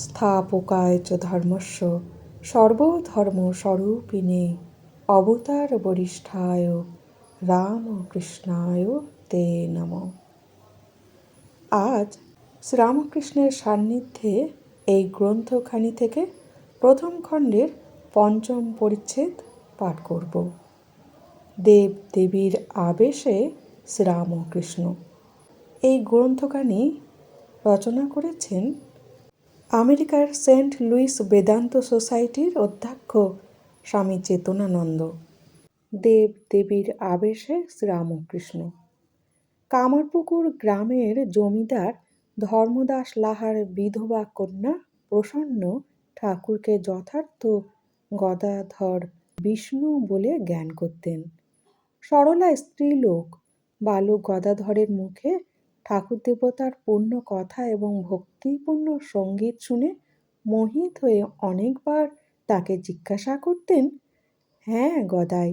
স্থাপকায় চ ধর্মস্য সর্বধর্মস্বরূপিণে অবতার বরিষ্ঠায় রামকৃষ্ণায় তে নম। আজ শ্রীরামকৃষ্ণের সান্নিধ্যে এই গ্রন্থখানি থেকে প্রথম খণ্ডের পঞ্চম পরিচ্ছেদ পাঠ করব। দেব দেবীর আবেশে শ্রীরামকৃষ্ণ। এই গ্রন্থখানি রচনা করেছেন আমেরিকার সেন্ট লুইস বেদান্ত সোসাইটির অধ্যক্ষ স্বামী চেতনানন্দ। দেব দেবীর আবেশে শ্রীরামকৃষ্ণ। কামারপুকুর গ্রামের জমিদার ধর্মদাস লাহার বিধবা কন্যা প্রসন্ন ঠাকুরকে যথার্থ গদাধর বিষ্ণু বলে জ্ঞান করতেন। সরলা স্ত্রীলোক বালক গদাধরের মুখে ঠাকুর দেবতার পূর্ণ কথা এবং ভক্তিপূর্ণ সংগীত শুনে মোহিত হয়ে অনেকবার তাকে জিজ্ঞাসা করতেন হ্যাঁ গদাই,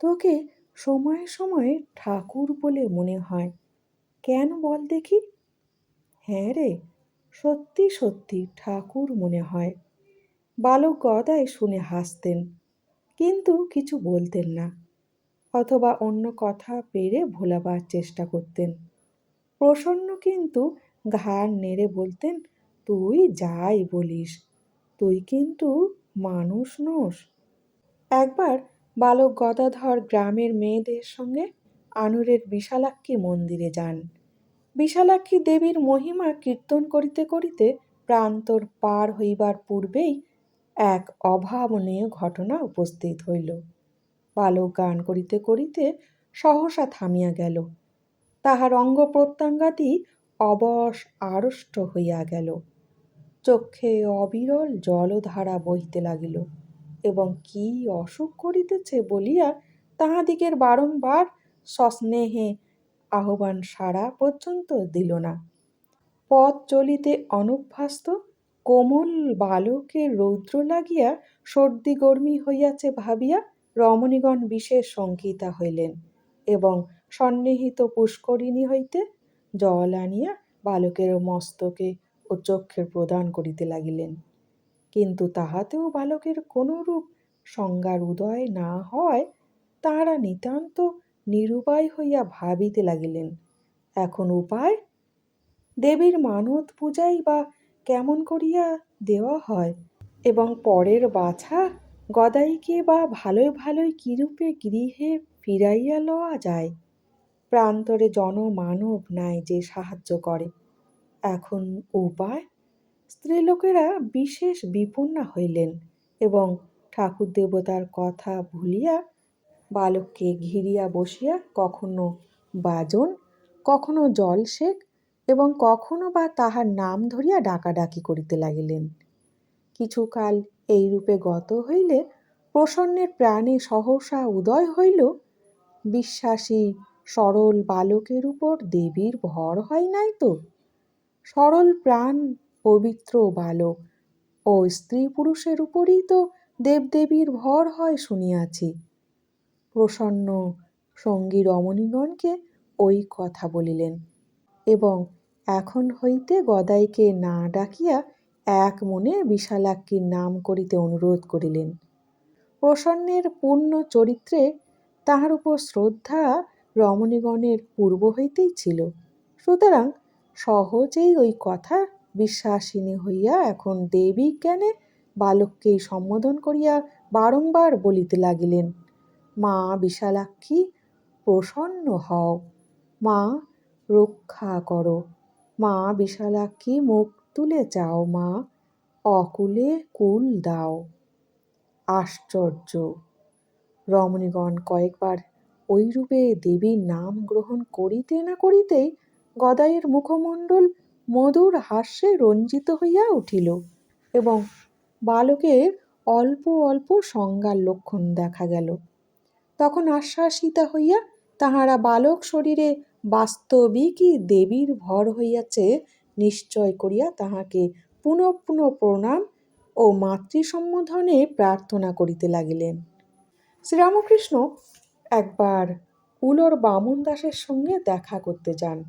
তোকে সময়ে সময়ে ঠাকুর বলে মনে হয়, কেন বল দেখি? হ্যাঁ রে, সত্যি সত্যি ঠাকুর মনে হয়। বালক গদাই শুনে হাসতেন, কিন্তু কিছু বলতেন না, অথবা অন্য কথা পেরে ভোলাবার চেষ্টা করতেন। প্রসন্ন কিন্তু ঘাড় নেড়ে বলতেন, তুই যাই বলিস, তুই কিন্তু মানুষ নোস। একবার বালক গদাধর গ্রামের মেয়েদের সঙ্গে আনুরের বিশালাক্ষী মন্দিরে যান। বিশালাক্ষী দেবীর মহিমা কীর্তন করিতে করিতে প্রান্তর পার হইবার পূর্বেই এক অভাবনীয় ঘটনা উপস্থিত হইল। বালক গান করিতে করিতে সহসা থামিয়া গেল। তাহার অঙ্গ প্রত্যঙ্গাদি অবশ আড়ষ্ট হইয়া গেল। চক্ষে অবিরল জলধারা বহিতে লাগিল এবং কি অসুখ করিতেছে বলিয়া তাহাদিগের বারংবার সস্নেহে আহ্বান সারা পর্যন্ত দিল না। পথ চলিতে অনভ্যস্ত কোমল বালকের রৌদ্র লাগিয়া সর্দি গর্মি হইয়াছে ভাবিয়া রমণীগণ বিশেষ শঙ্কিতা হইলেন এবং সন্নিহিত পুষ্করিণী হইতে জল আনিয়া বালকের মস্তকে ও চক্ষের প্রদান করিতে লাগিলেন। কিন্তু তাহাতেও বালকের কোনরূপ সংজ্ঞার উদয় না হওয়ায় তাহারা নিতান্ত নিরুপায় হইয়া ভাবিতে লাগিলেন, এখন উপায়? দেবীর মানত পূজাই বা কেমন করিয়া দেওয়া হয়? এবং পরের বাছা গদাইকে বা ভালোই ভালোই কিরূপে গৃহে ফিরাইয়া লওয়া যায়? প্রান্তরে জনমানব নাই যে সাহায্য করে। এখন উপায়? স্ত্রীলোকেরা বিশেষ বিপন্না হইলেন এবং ঠাকুর দেবতার কথা ভুলিয়া বালককে ঘিরিয়া বসিয়া কখনো বাজন, কখনো জলসেক এবং কখনো বা তাহার নাম ধরিয়া ডাকাডাকি করিতে লাগিলেন। কিছুকাল এইরূপে গত হইলে প্রসন্নের প্রাণে সহসা উদয় হইল, বিশ্বাসী সরল বালকের উপর দেবীর ভর হয় নাই তো? সরল প্রাণ পবিত্র বালক ও স্ত্রী পুরুষের উপরই তো দেবদেবীর ভর হয় শুনিয়াছি। প্রসন্ন সঙ্গী রমণীগণকে ওই কথা বলিলেন এবং এখন হইতে গদাইকে না ডাকিয়া এক মনে বিশালাক্ষীর নাম করিতে অনুরোধ করিলেন। প্রসন্নের পূর্ণ চরিত্রে তাহার উপর শ্রদ্ধা রমণীগণের পূর্ব হইতেই ছিল। সুতরাং সহজেই ওই কথা বিশ্বাসিনী হইয়া এখন দেবী জ্ঞানে বালককেই সম্বোধন করিয়া বারংবার বলিতে লাগিলেন, মা বিশালাক্ষী, প্রসন্ন হও। মা, রক্ষা করো। মা বিশালাক্ষী, মুখ তুলে চাও মা। অকুলে কুল দাও। আশ্চর্য। রমণীগণ কয়েকবার ঐরূপে দেবীর নাম গ্রহণ করিতে না করিতেই গদাইয়ের মুখমণ্ডল মধুর হাস্যে রঞ্জিত হইয়া উঠিল এবং বালকের অল্প অল্প সংজ্ঞার লক্ষণ দেখা গেল। তখন আশ্বাসিতা হইয়া তাহারা বালক শরীরে বাস্তবিকই দেবীর ভর হইয়াছে নিশ্চয় করিয়া তাহাকে পুনঃ পুনঃ প্রণাম ও মাতৃসম্বোধনে প্রার্থনা করিতে লাগিলেন। শ্রীরামকৃষ্ণ একবার উলোর বামন দাসের সঙ্গে দেখা করতে যান।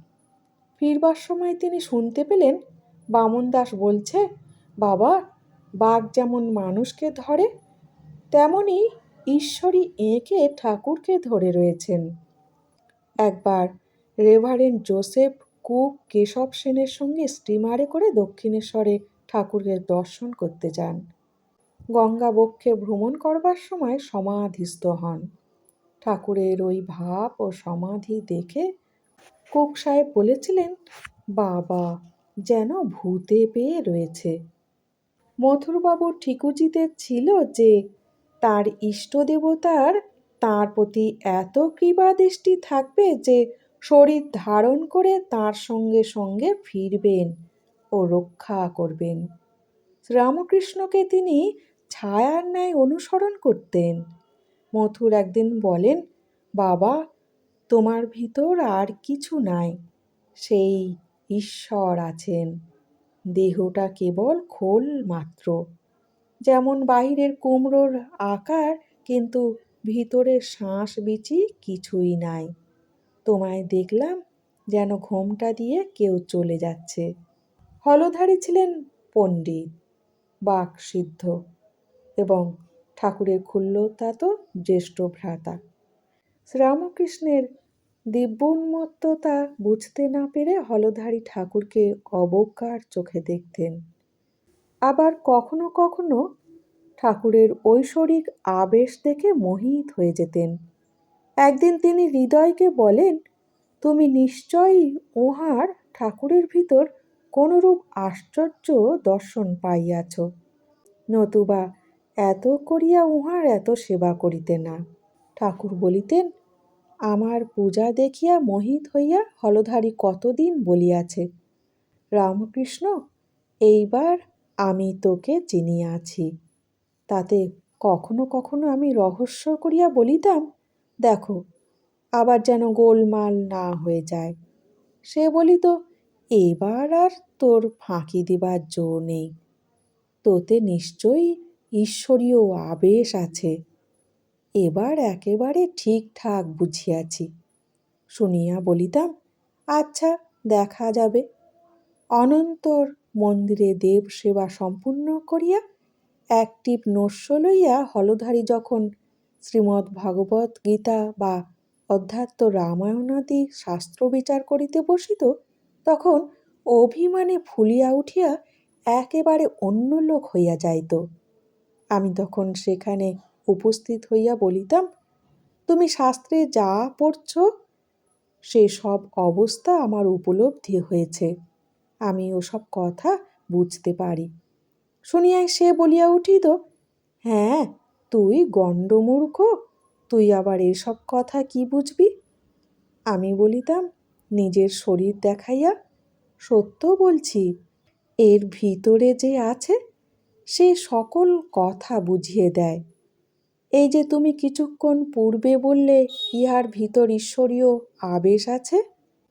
ফিরবার সময় তিনি শুনতে পেলেন, বামন দাস বলছে, বাবা, বাঘ যেমন মানুষকে ধরে, তেমনি ঈশ্বরী এঁকে ঠাকুরকে ধরে রয়েছেন। একবার রেভারেন্ড জোসেফ কুক কেশব সেনের সঙ্গে স্টিমারে করে দক্ষিণেশ্বরে ঠাকুরের দর্শন করতে যান। গঙ্গাবক্ষে ভ্রমণ করবার সময় সমাধিস্থ হন। ঠাকুরের ওই ভাব ও সমাধি দেখে কুক সাহেব বলেছিলেন, বাবা, যেন ভূতে পেয়ে রয়েছে। মথুরবাবু ঠিকুজিতে ছিল যে, তার ইষ্ট দেবতার তাঁর প্রতি এত কৃপাদৃষ্টি থাকবে যে, শরীর ধারণ করে তার সঙ্গে সঙ্গে ফিরবেন ও রক্ষা করবেন। রামকৃষ্ণকে তিনি ছায়ার ন্যায় অনুসরণ করতেন। মথুর একদিন বলেন, বাবা, তোমার ভিতর আর কিছু নাই, সেই ঈশ্বর আছেন। দেহটা কেবল খোল মাত্র। যেমন বাহিরের কুমড়োর আকার, কিন্তু ভিতরের শ্বাস বিচি কিছুই নাই। তোমায় দেখলাম যেন ঘোমটা দিয়ে কেউ চলে যাচ্ছে। হলধারী ছিলেন পণ্ডিত বাক সিদ্ধ এবং ঠাকুরের জ্যেষ্ঠ ভ্রাতা। শ্রীরামকৃষ্ণের দিব্যোন্মত্ততা বুঝতে না পেরে হলধারী ঠাকুরকে অবজ্ঞার চোখে দেখতেন। আবার কখনো কখনো ঠাকুরের ঐশ্বরিক আবেশ দেখে মোহিত হয়ে যেতেন। একদিন তিনি হৃদয়কে বলেন, তুমি নিশ্চয়ই ওহার ঠাকুরের ভিতর কোনরূপ আশ্চর্য দর্শন পাইয়াছ। নতুবা এত করিয়া উহার এত সেবা করিতে না ঠাকুর বলিতেন, আমার পূজা দেখিয়া মোহিত হইয়া হলধারী কতদিন বলিয়াছে? রামকৃষ্ণ, এইবার আমি তোকে চিনিয়াছি। তাতে কখনো কখনো আমি রহস্য করিয়া বলিতাম, দেখো, আবার যেন গোলমাল না হয়ে যায়। সে বলিত, এবার আর তোর ফাঁকি দিবার জো নেই। তোতে নিশ্চয়ই ঈশ্বরীয় আবেশ আছে। এবার একেবারে ঠিকঠাক বুঝিয়াছি। শুনিয়া বলিতাম আচ্ছা দেখা যাবে। অনন্তর মন্দিরে দেব সেবা সম্পূর্ণ করিয়া একটি নস্য লইয়া হলধারী যখন শ্রীমদ্ ভগবত গীতা বা অধ্যাত্ম রামায়ণাদি শাস্ত্র বিচার করিতে বসিত, তখন অভিমানে ফুলিয়া উঠিয়া একেবারে অন্য লোক হইয়া যাইত। আমি তখন সেখানে উপস্থিত হইয়া বলিতাম, তুমি শাস্ত্রে যা পড়ছ, সে সব অবস্থা আমার উপলব্ধি হয়েছে। আমি ওসব কথা বুঝতে পারি। শুনিয়াই সে বলিয়া উঠিত হ্যাঁ তুই গণ্ডমূর্খ, তুই আবার এসব কথা কি বুঝবি? আমি বলিতাম, নিজের শরীর দেখাইয়া সত্য বলছি, এর ভিতরে যে আছে সে সকল কথা বুঝিয়ে দেয়। এই যে তুমি কিছুক্ষণ পূর্বে বললে, ইহার ভিতর ঈশ্বরীয় আবেশ আছে?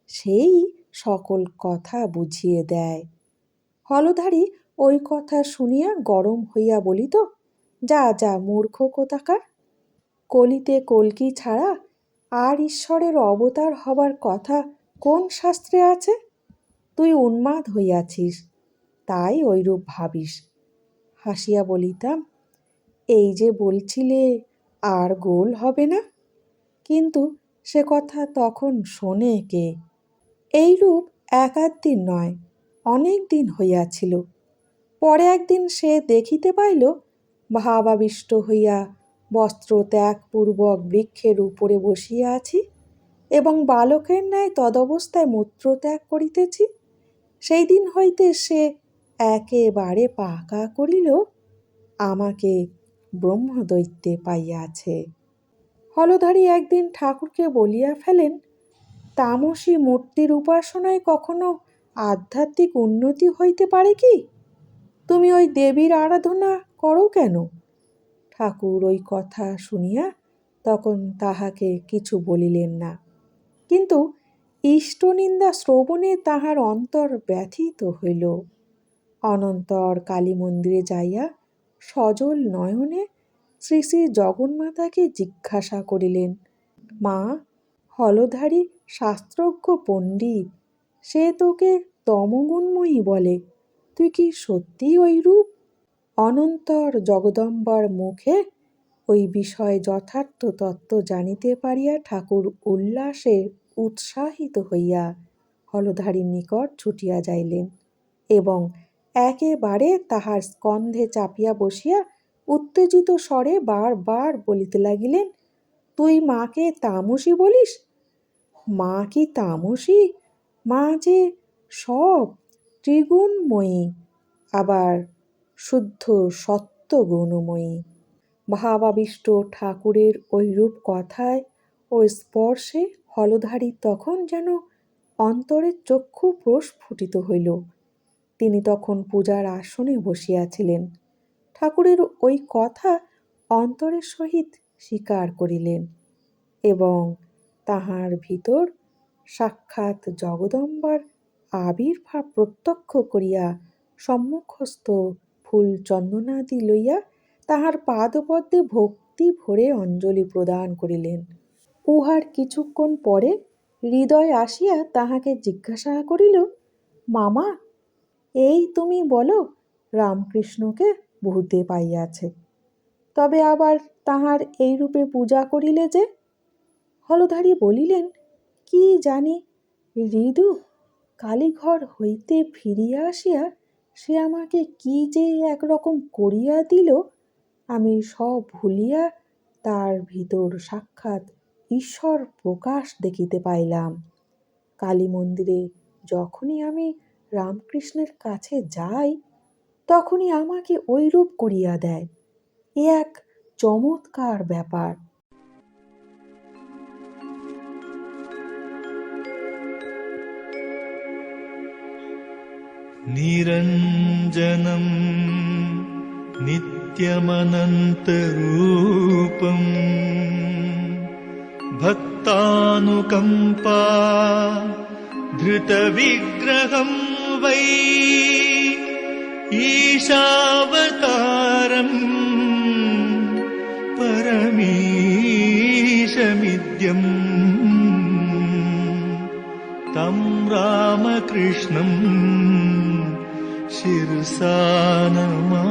সেই সকল কথা বুঝিয়ে দেয়। হলধারী ওই কথা শুনিয়া গরম হইয়া বলিত, যা যা, মূর্খ কোথাকার? কলিতে কলকি ছাড়া আর ঈশ্বরের অবতার হবার কথা কোন শাস্ত্রে আছে? তুই উন্মাদ হইয়াছিস, তাই ওইরূপ ভাবিস। হাসিয়া বলিতাম এই যে বলছিলে আর গোল হবে না? কিন্তু সে কথা তখন শোনে কে? এইরূপ এক দিন নয়, অনেক দিন হইয়াছিল। পরে একদিন সে দেখিতে পাইল, ভাবাবিষ্ট হইয়া বস্ত্র ত্যাগপূর্বক বৃক্ষের উপরে বসিয়া আছি এবং বালকের ন্যায় তদবস্থায় মূত্রত্যাগ করিতেছি। সেই দিন হইতে সে একেবারে পাকা করিল আমাকে ব্রহ্মদৈত্যে পাইয়াছে। হলধারী একদিন ঠাকুরকে বলিয়া ফেলেন, তামসী মূর্তির উপাসনায় কখনো আধ্যাত্মিক উন্নতি হইতে পারে কি? তুমি ওই দেবীর আরাধনা করো কেন? ঠাকুর ওই কথা শুনিয়া তখন তাহাকে কিছু বলিলেন না। কিন্তু ইষ্টনিন্দা শ্রবণে তাহার অন্তর ব্যথিত হইল। অনন্তর কালী মন্দিরে যাইয়া সজল নয়নে শ্রী শ্রী জগন্মাতাকে জিজ্ঞাসা করিলেন, মা, হলধারী শাস্ত্রজ্ঞ পণ্ডিত, সে তোকে তমগুণময়ী বলে, তুই কি সত্যি ওই রূপ অনন্তর জগদম্বার মুখে ওই বিষয়ে যথার্থ তত্ত্ব জানিতে পারিয়া ঠাকুর উল্লাসে উৎসাহিত হইয়া হলধারীর নিকট ছুটিয়া যাইলেন এবং একেবারে তাহার স্কন্ধে চাপিয়া বসিয়া উত্তেজিত স্বরে বারবার বলিতে লাগিলেন, তুই মাকে তামসী বলিস? মা কি তামসী? মা যে সব ত্রিগুণময়ী, আবার শুদ্ধ সত্যগুণময়ী ভাবাবিষ্ট ঠাকুরের ওই রূপ কথায় ও স্পর্শে হলধারী তখন যেন অন্তরের চক্ষু প্রস্ফুটিত হইল। তিনি তখন পূজার আসনে বসিয়াছিলেন। ঠাকুরের ওই কথা অন্তরের সহিত স্বীকার করিলেন এবং তাহার ভিতর সাক্ষাৎ জগদম্বার আবির্ভাব প্রত্যক্ষ করিয়া সম্মুখস্থ ফুল চন্দনাদি লইয়া তাহার পাদপদ্মে ভক্তি ভরে অঞ্জলি প্রদান করিলেন। উহার কিছুক্ষণ পরে হৃদয় আসিয়া তাহাকে জিজ্ঞাসা করিল, মামা এই তুমি বলো, রামকৃষ্ণকে ভূতে পাইয়াছে। তবে আবার তাহার এই রূপে পূজা করিলে যে? হলধারী বলিলেন, কি জানি হৃদু কালীঘর হইতে ফিরিয়া আসিয়া সে আমাকে কি যে একরকম করিয়া দিল, আমি সব ভুলিয়া তার ভিতর সাক্ষাৎ ঈশ্বর প্রকাশ দেখিতে পাইলাম। কালী মন্দিরে যখনই আমি রামকৃষ্ণের কাছে যাই তখনই আমাকে ওই রূপ করিয়া দেয় এ এক চমৎকার ব্যাপার निरञ्जनम् नित्यमनन्तरूपम् भक्तानुकम्पा धृतविग्रहं वै ईशावतारम् परमीशमिद्यम् तं रामकृष्णम् शिरसा नमा